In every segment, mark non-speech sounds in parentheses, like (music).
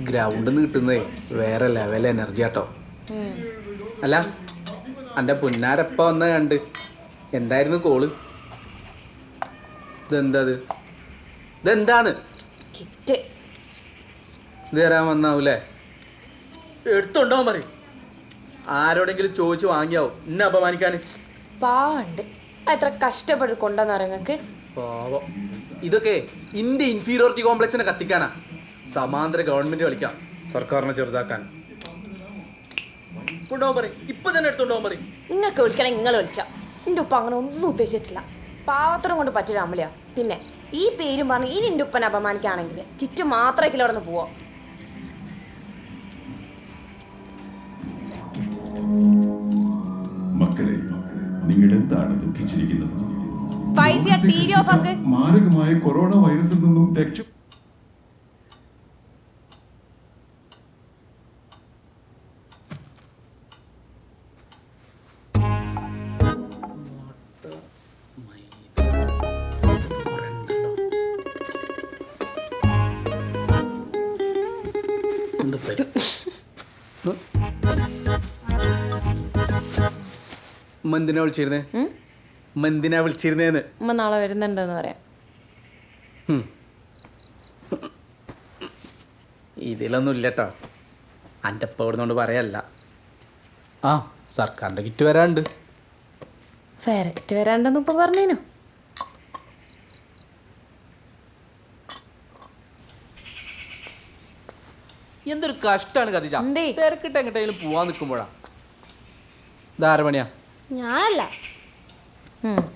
ഗ്രൗണ്ടിൽ നിന്ന് കിട്ടുന്നതേ വേറെ ലെവൽ എനർജി ആട്ടോ. അല്ല എന്റെ പുന്നാരപ്പ വന്ന കണ്ട്. എന്തായിരുന്നു കോൾ ഇതെന്താ ഇതെന്താണ്? കിറ്റ് ഇത് തരാൻ വന്നാവൂലേ? എടുത്തുണ്ടോ പറയും ആരോടെങ്കിലും ചോദിച്ചു വാങ്ങിയാവും. എന്നെ അപമാനിക്കാൻ പാവണ്ട് എത്ര കഷ്ടപ്പെട്ട് കൊണ്ടുവന്നറിയ പാവം. ഇതൊക്കെ ഇന്ത്യ ഇൻഫീരിയോറിറ്റി കോംപ്ലക്സിനെ കത്തിക്കാനാ. സമാന്തര ഗവൺമെന്റ് കളിക്കാം. സർക്കാരിനെ ചെറുതാക്കാൻ. കൊണ്ടുപോകാൻ പറയും. ഇപ്പൊ തന്നെ എടുത്തോണ്ടാവാൻ പറയും. നിങ്ങൾക്ക് വിളിക്കണം നിങ്ങൾ വിളിക്കാം. എന്റെ ഉപ്പ അങ്ങനെ ഒന്നും ഉദ്ദേശിച്ചിട്ടില്ല. പാവത്തരം കൊണ്ട് പറ്റൊരു പറ്റൊരാമലയാ പിന്നെ ഈ പേരും പറഞ്ഞ് ഇനി എന്റെ ഉപ്പനെ അപമാനിക്കുകയാണെങ്കിൽ കിറ്റ് മാത്രമേ അവിടെ നിന്ന് പോവാം? മക്കളെ നിങ്ങൾ എന്താണ് ദുഃഖിച്ചിരിക്കുന്നത്? ഫൈസിയ ടി വി ഓഫ് ആക്ക്. മാരകമായ കൊറോണ വൈറസിൽ നിന്നും രക്ഷ ഉമ്മ എന്തിനാ വിളിച്ചിരുന്നേ? ഉമ്മ എന്തിനാ വിളിച്ചിരുന്നേന്ന്? ഉമ്മ നാളെ വരുന്നുണ്ടെന്ന് പറയാം. ഇതിലൊന്നും ഇല്ലട്ടോ. എന്റെ അപ്പ ഇവിടുന്നോണ്ട് പറയല്ല. ആ സർക്കാരിന്റെ കിറ്റ് വരാണ്ട്. ഫെയർ കിറ്റ് വരാണ്ടെന്ന് ഉപ്പ പറഞ്ഞേനു. എന്തൊരു കഷ്ടാണ് കതിജ. എന്തേ? തിരക്കിട്ട് എങ്ങോട്ടെങ്കിലും പോവാൻ നിൽക്കുമ്പോഴാ ധാരമണിയാ ഞാനല്ല.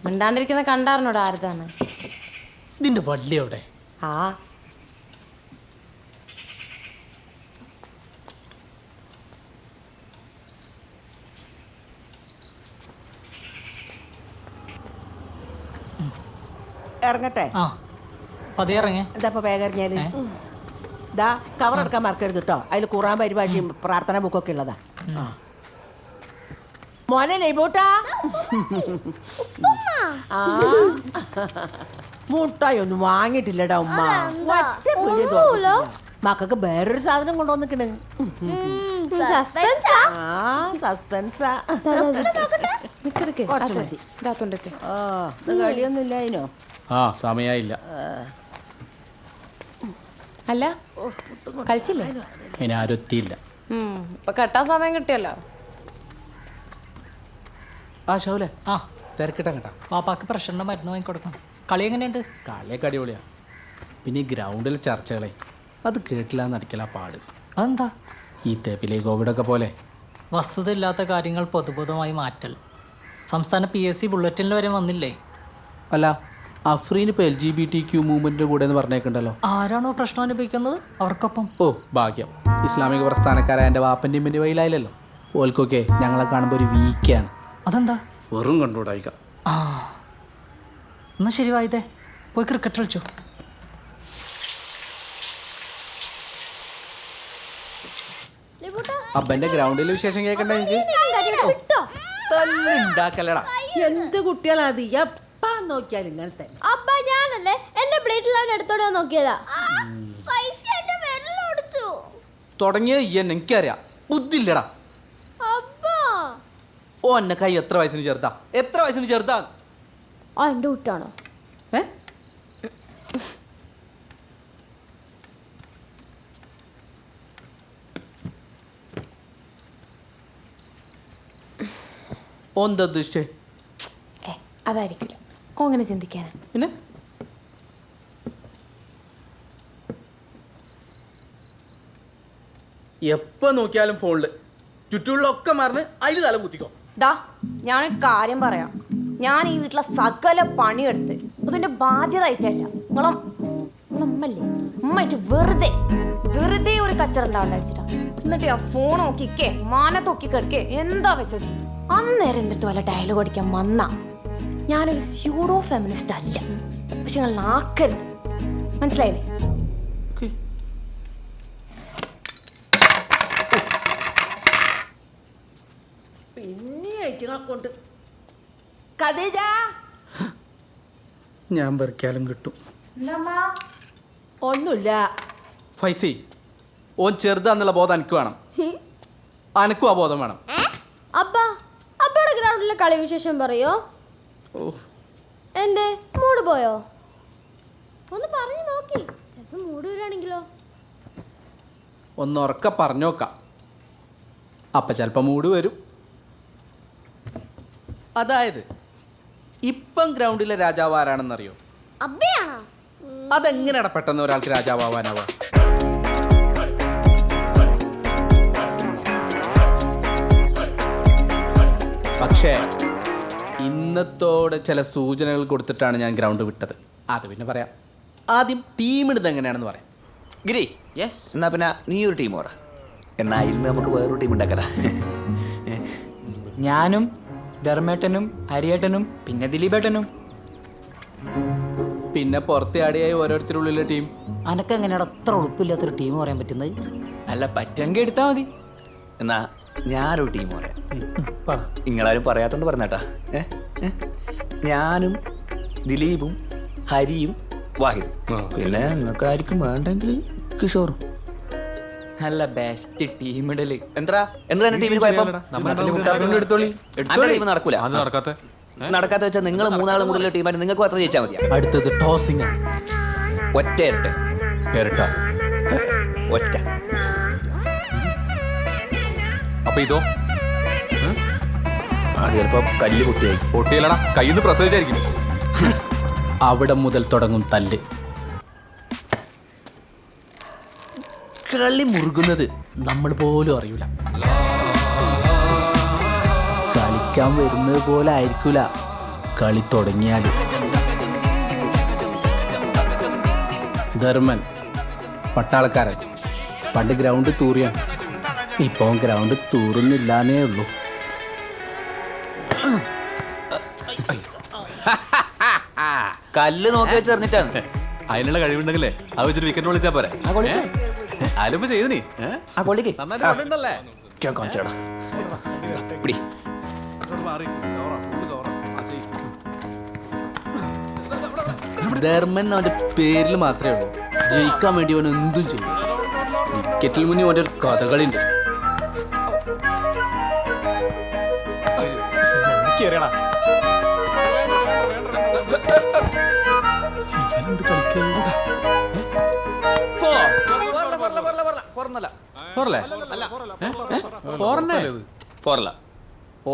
മിണ്ടാണ്ടിരിക്കുന്ന കണ്ടാറിനോട് ആരുതാണ്? ഇതിന്റെ വള്ളി എവിടെ? ആ. ഇറങ്ങട്ടെ. ആ പതിയെ ഇറങ്ങേ. എന്താ ഇപ്പൊ വേഗം ഇറങ്ങിയാൽ? ദാ കവർ എടുക്കാൻ മറക്കരുത് കേട്ടോ അതിൽ ഖുറാൻ പരിഭാഷയും പ്രാർത്ഥന ബുക്കൊക്കെ ഉള്ളതാ. ആ. മോനെ നെയ്ബൂട്ടാ. ആ. മുട്ടായി ഒന്നും വാങ്ങിയിട്ടില്ലടാ ഉമ്മ. ഒറ്റ പിടി തുറന്നിട്ടില്ല. മക്കൾക്ക് വേറൊരു സാധനം കൊണ്ടുവന്നിക്കണ്. സസ്പെൻസാ ആ? സസ്പെൻസാ നിക്ക് നിക്ക് കുറച്ച് മതി. ഇതാത്തോണ്ടൊക്കെ ആ ഇത് കളിയൊന്നും ഇല്ല അതിനോ? ആ സമയമായില്ല അല്ല കളിച്ചില്ലേ? അതിന്? ആരും എത്തിയില്ല ഉം, ഇപ്പൊ കെട്ടാൻ സമയം കിട്ടിയല്ലോ. ആ ഷൗലെ. ആ. തിരക്കിട്ടാ കേട്ടാ പാപ്പാക്ക് പ്രഷറിന്റെ മരുന്ന് വാങ്ങിക്കൊടുക്കണം കളി എങ്ങനെയുണ്ട്? കളിയൊക്കെ അടിപൊളിയാ. പിന്നെ ഈ ഗ്രൗണ്ടിൽ ചർച്ചകളെ. അത് കേട്ടില്ല എന്നടിക്കല പാട്. അതെന്താ? ഈ തേപ്പിലെ കോവിഡൊക്കെ പോലെ. വസ്തുത ഇല്ലാത്ത കാര്യങ്ങൾ പൊതുബോധമായി മാറ്റൽ. സംസ്ഥാന പി എസ് സി ബുള്ളറ്റിനിൽ വരെ വന്നില്ലേ? അല്ല അഫ്രീൻ ഇപ്പോൾ L G B T Q മൂവ്മെന്റിന്റെ കൂടെ എന്ന് പറഞ്ഞേക്കുണ്ടല്ലോ. ആരാണോ പ്രശ്നം അനുഭവിക്കുന്നത്? അവർക്കൊപ്പം. ഓ ഭാഗ്യം. ഇസ്ലാമിക പ്രസ്ഥാനക്കാരായ എന്റെ വാപ്പന്റെ എന്റെ വയിലായില്ലല്ലോ. ഓൽക്കൊക്കെ ഞങ്ങളെ കാണുമ്പോൾ ഒരു വീക്കാണ് അതെന്താ? വെറും കണ്ടുകൂടായിക്ക ആ. എന്നാ ശരി വായിതേ പോയി ക്രിക്കറ്റ് കളിച്ചു. അബ്ബന്റെ ഗ്രൗണ്ടിൽ വിശേഷം കേൾക്കണ്ട എനിക്ക്? വിട്ടോ? തല്ലുണ്ടാക്കല്ലടാ എന്ത് കുട്ടികളാ അത് എപ്പാ നോക്കിയാൽ ഇങ്ങനെ തന്നെ. അപ്പ ഞാനല്ലേ? എന്റെ പ്ലേറ്റിൽ അവൻ എടുത്തോണ്ട് വന്ന് നോക്കിയതാ. തുടങ്ങിയത് എനിക്കറിയാം. ബുദ്ധില്ലടാ ഓ എന്നെ കൈ എത്ര വയസ്സിന് ചേർത്താ എത്ര വയസ്സിന് ചേർത്താ ആ എന്റെ കുട്ടാണോ ഏ? ഓ ഉദ്ദേശിച്ചേ? ഏ അതായിരിക്കില്ല. ഓ അങ്ങനെ ചിന്തിക്കാനാ. പിന്നെ? എപ്പോ നോക്കിയാലും ഫോണിൽ. ചുറ്റുള്ളൊക്കെ മറന്ന് അതിൽ തല കുത്തിക്കോ. ഡാ ഞാനൊരു കാര്യം പറയാം. ഞാൻ ഈ വീട്ടിലെ സകല പണിയെടുത്ത് അതിന്റെ ബാധ്യത ആയിട്ടല്ല നിങ്ങളെ നമ്മല്ലേ ഉമ്മയിട്ട് വെറുതെ വെറുതെ ഒരു കച്ചറ ഉണ്ടാവില്ല എന്നിട്ട് ആ ഫോൺ നോക്കിക്കേ മാനത്തൊക്കി കിടക്കേ എന്താ വെച്ചു അന്നേരം എന്റെ അടുത്ത് വല്ല ഡയലോഗ് അടിക്കാൻ വന്ന ഞാനൊരു സ്യൂഡോ ഫെമിനിസ്റ്റ് അല്ല. പക്ഷെ നിങ്ങൾ നാക്കരുത്. മനസ്സിലായില്ലേ പിന്നെ ഐറ്റുകളെ കൊണ്ട് കദീജ ഞാൻ വെറുക്കാലും കിട്ടും. ഒന്നുമില്ല. ഫൈസി ഓൻ ചെറുതാന്നുള്ള ബോധം എനിക്ക് വേണം. അനക്കും ആ ബോധം വേണം. അപ്പാ അപ്പയുടെ ഗ്രൗണ്ടിലെ കളി വിശേഷം പറയോ എന്തേ മൂഡ് പോയോ? ഒന്ന് പറഞ്ഞു നോക്കി. ചിലപ്പോ മൂഡ് വരാണെങ്കിലോ ഒന്ന് ഉറക്കെ പറഞ്ഞോക്കാം. അപ്പം ചിലപ്പോൾ മൂട് വരും. അതായത് ഇപ്പം ഗ്രൗണ്ടിലെ രാജാവ് ആരാണെന്നറിയോ? അബ്ബയാണോ? അതെങ്ങനെയാണ് പെട്ടെന്ന് ഒരാൾക്ക് രാജാവാനാവുക പക്ഷേ ഇന്നത്തോടെ ചില സൂചനകൾ കൊടുത്തിട്ടാണ് ഞാൻ ഗ്രൗണ്ട് വിട്ടത്. അത് പിന്നെ പറയാം. ആദ്യം ടീം ഇടുന്നത് എങ്ങനെയാണെന്ന് പറയാം. ഗിരി യെസ് എന്നാ പിന്നെ നീ ഒരു ടീം പറ. എന്നാ ഇന്ന് നമുക്ക് വേറൊരു ടീം ഉണ്ടാക്കല. ഞാനും ധർമ്മേട്ടനും ഹരിയേട്ടനും പിന്നെ ദിലീപേട്ടനും. പിന്നെ പുറത്തെ ഓരോരുത്തരുള്ളിലെ ടീം. അനക്ക് എങ്ങനെയാണ് അത്ര ഉളുപ്പില്ലാത്തൊരു ടീം പറയാൻ പറ്റുന്നത്? അല്ല പറ്റുമെങ്കിൽ എടുത്താൽ മതി. എന്നാ ഞാനൊരു ടീം പറയാം. നിങ്ങളാരും പറയാത്തോണ്ട് പറഞ്ഞാട്ടാ? ഞാനും ദിലീപും ഹരിയും വാഹിദ്. പിന്നെ നിങ്ങൾക്ക് ആർക്കും വേണ്ടെങ്കിൽ കിഷോറും. നല്ല ബെസ്റ്റ് ടീം ഇടൽ. എന്താ? എന്താ ടീമിന് കുഴപ്പം? എടുത്തോളി. ടീം നടക്കൂല. നടക്കാത്ത. വെച്ചാൽ നിങ്ങൾ മൂന്നാളും കൂടുതൽ ടീമായിട്ട് നിങ്ങൾക്ക് മാത്രം ജയിച്ചാൽ മതി അടുത്തത് ടോസിംഗ് ഒറ്റ ഇരട്ടെ. ഇരട്ട. ഒറ്റ. അപ്പൊ ഇതോ? ചിലപ്പോ കല്ല് പൊട്ടിയായി പൊട്ടിയല്ലടാ. കയ്യിൽ പ്രസവിച്ചായിരിക്കും. അവിടെ മുതൽ തുടങ്ങും തല്ല്. കളി മുറുകുന്നത് നമ്മൾ പോലും അറിയൂല. കളിക്കാൻ വരുന്നത് പോലെ ആയിരിക്കൂല. കളി തുടങ്ങിയാലും. ധർമ്മൻ പട്ടാളക്കാരൻ. പണ്ട് ഗ്രൗണ്ട് തൂറിയാണ് ഇപ്പോൾ ഗ്രൗണ്ട് തൂറുന്നില്ലാന്നേ ഉള്ളൂ. കല്ല് നോക്കി വെച്ചറിഞ്ഞിട്ടാണ്. അതിനുള്ള കഴിവുണ്ടെങ്കിലേ അത് വെച്ചിട്ട് വിക്കറ്റ് വിളിച്ചാ പോരെ. (laughs) ചെയ്തു നീ? ആ കൊള്ളിക്ക്. നന്നായിട്ട് കൊണ്ടുണ്ടല്ലേ ഞാൻ കാണിച്ചേടാ പിടി. ധർമ്മൻ അവന്റെ പേരിൽ മാത്രമേ ഉള്ളൂ. ജയിക്കാൻ വേണ്ടി അവൻ എന്തും ചെയ്യും. വിക്കറ്റിൽ മുന്നിൽ അവന്റെ ഒരു കഥകളിണ്ട് ഫോറല്ലേ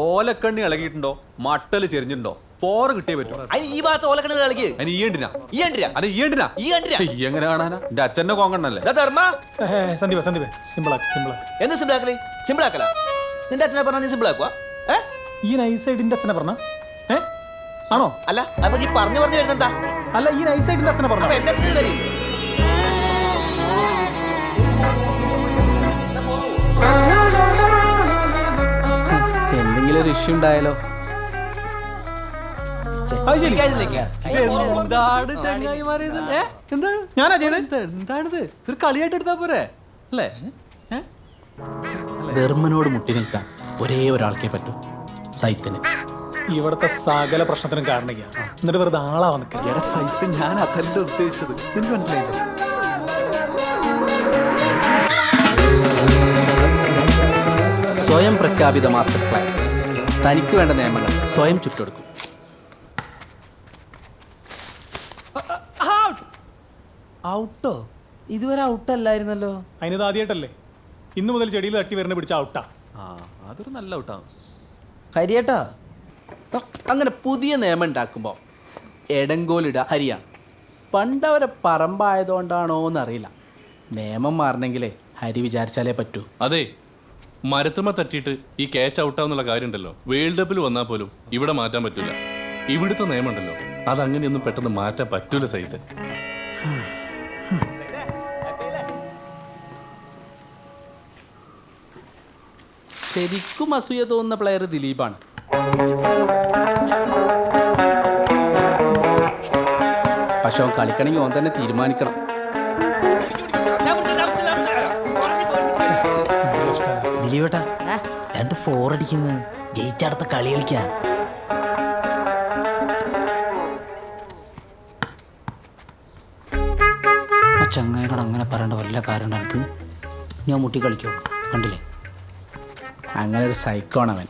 ഓലക്കണ്ണി ഇളകിയിട്ടുണ്ടോ? മട്ടൽ ചെരിഞ്ഞിട്ടുണ്ടോ? ഫോർ കിട്ടിയേ പറ്റും. ഈ ഭാഗത്ത് ഓലക്കണ്ണി ഇളകി അതിന് അത് എങ്ങനെ കാണാനാ? എന്റെ അച്ഛന്റെ കോങ്കണ്ണല്ലേ? ധർമ്മ. സന്ദീപ സന്ദീപ. സിമ്പിൾ ആക്കി എന്ത് സിമ്പിൾ ആക്കൽ? സിമ്പിൾ ആക്കല? നിന്റെ അച്ഛനെ പറഞ്ഞ നീ സിമ്പിൾ ആക്കുക ഈ നൈസ് സൈഡിന്റെ അച്ഛനെ പറഞ്ഞ? ഏ? ആണോ? അല്ല അപ്പൊ നീ പറഞ്ഞു പറഞ്ഞു വരുന്നെന്താ? അല്ല ഈ നൈസ് സൈഡിന്റെ അച്ഛനെ പറഞ്ഞു? എന്റെ അച്ഛനെ വരും എന്തെങ്കിലും ഒരു ഇഷ്യൂ ഉണ്ടായാലോ? ഞാനാ ചെയ്തത് എന്താണിത്? ഒരു കളിയായിട്ട് എടുത്താ പോരെ? അല്ലേ? ധർമ്മനോട് മുട്ടി നിൽക്കാൻ ഒരേ ഒരാൾക്കേ പറ്റൂ. സൈത്തിന് ഇവിടുത്തെ സകല പ്രശ്നത്തിനും കാരണിക്ക എന്നിട്ട് വെറുതെ ആളാവാ നിൽക്കുക എടാ സൈറ്റ് ഞാൻ അതല്ല ഉദ്ദേശിച്ചത്. നിനക്ക് മനസ്സിലായില്ല? സ്വയം പ്രഖ്യാപിത മാസ്റ്റർ പ്ലാൻ. തനിക്ക് വേണ്ട നിയമങ്ങൾ സ്വയം ചുറ്റെടുക്കും. ഔട്ടോ ഇതുവരെ ഔട്ടല്ലായിരുന്നല്ലോ അതിനത് ആദ്യമായിട്ടല്ലേ ഇന്ന് മുതൽ ചെടിയിൽ തട്ടി വരുന്ന പിടിച്ച ഔട്ടാ ആ. അതൊരു നല്ല ഔട്ടാണ് ഹരിയേട്ടാ അങ്ങനെ പുതിയ നിയമം ഉണ്ടാക്കുമ്പോൾ എടങ്കോലിട ഹരിയാണ് പണ്ടവരെ പറമ്പായതുകൊണ്ടാണോ എന്നറിയില്ല നിയമം മാറണമെങ്കിലേ ഹരി വിചാരിച്ചാലേ പറ്റൂ. അതെ. മരത്തുമ തട്ടിയിട്ട് ഈ ക്യാച്ച് ഔട്ടാവുന്നുള്ള കാര്യമുണ്ടല്ലോ. വേൾഡ് കപ്പിൽ വന്നാൽ പോലും ഇവിടെ മാറ്റാൻ പറ്റില്ല ഇവിടുത്തെ നിയമമുണ്ടല്ലോ. അതങ്ങനെയൊന്നും പെട്ടെന്ന് മാറ്റാൻ പറ്റൂല സൈത്ത് ശരിക്കും അസൂയ തോന്നുന്ന പ്ലെയർ ദിലീപാണ്. പക്ഷെ അവൻ കളിക്കണമെങ്കിൽ ഓൻ തന്നെ തീരുമാനിക്കണം. ദിലീപേട്ടാ രണ്ട് ഫോർ അടിക്കുന്നു. ജയിച്ചടുത്ത കളി കളിക്കാ. ആ ചങ്ങായിനോട് അങ്ങനെ പറയേണ്ട വല്ല കാരണം എനിക്ക് ഞാൻ മുട്ടി കളിക്കോ? കണ്ടില്ലേ? അങ്ങനെ ഒരു സൈക്കോണവൻ അവൻ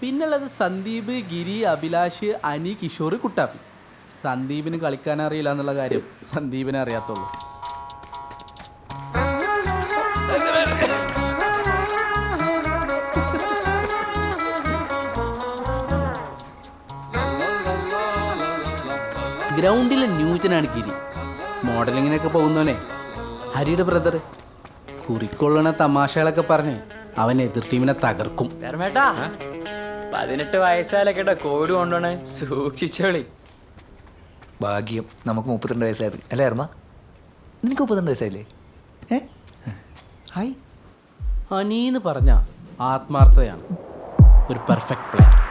പിന്നുള്ളത് സന്ദീപ് ഗിരി അഭിലാഷ് അനി കിഷോർ കുട്ടാപ്പി. സന്ദീപിന് കളിക്കാൻ അറിയില്ല എന്നുള്ള കാര്യം സന്ദീപിനെ അറിയാത്തുള്ളൂ ഗ്രൗണ്ടിലെ ന്യൂജനാണ് ഗിരി. മോഡലിങ്ങിനൊക്കെ പോകുന്നവനെ. ഹരിയുടെ ബ്രദർ കുറിക്കൊള്ളണ തമാശകളൊക്കെ പറഞ്ഞ് അവൻ എതിർ ടീമിനെ തകർക്കും. പതിനെട്ട് വയസ്സാലൊക്കെ കോവിഡ് കൊണ്ടുപോണേ സൂക്ഷിച്ചോളി ഭാഗ്യം. നമുക്ക് മുപ്പത്തിരണ്ട് വയസ്സായത്. അല്ലേ അർമ്മ? നിനക്ക് മുപ്പത്തിരണ്ട് വയസ്സായില്ലേ? ഏ? ഹായ്. അനീന്ന് പറഞ്ഞ ആത്മാർത്ഥതയാണ്. ഒരു perfect player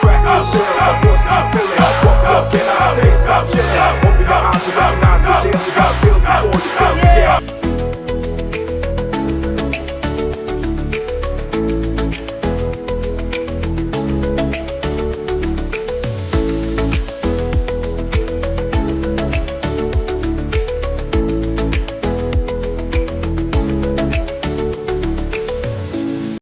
Crack yourself, of course you can feel it. What, what can I say? Stop chilling. Hope you can recognize the daily.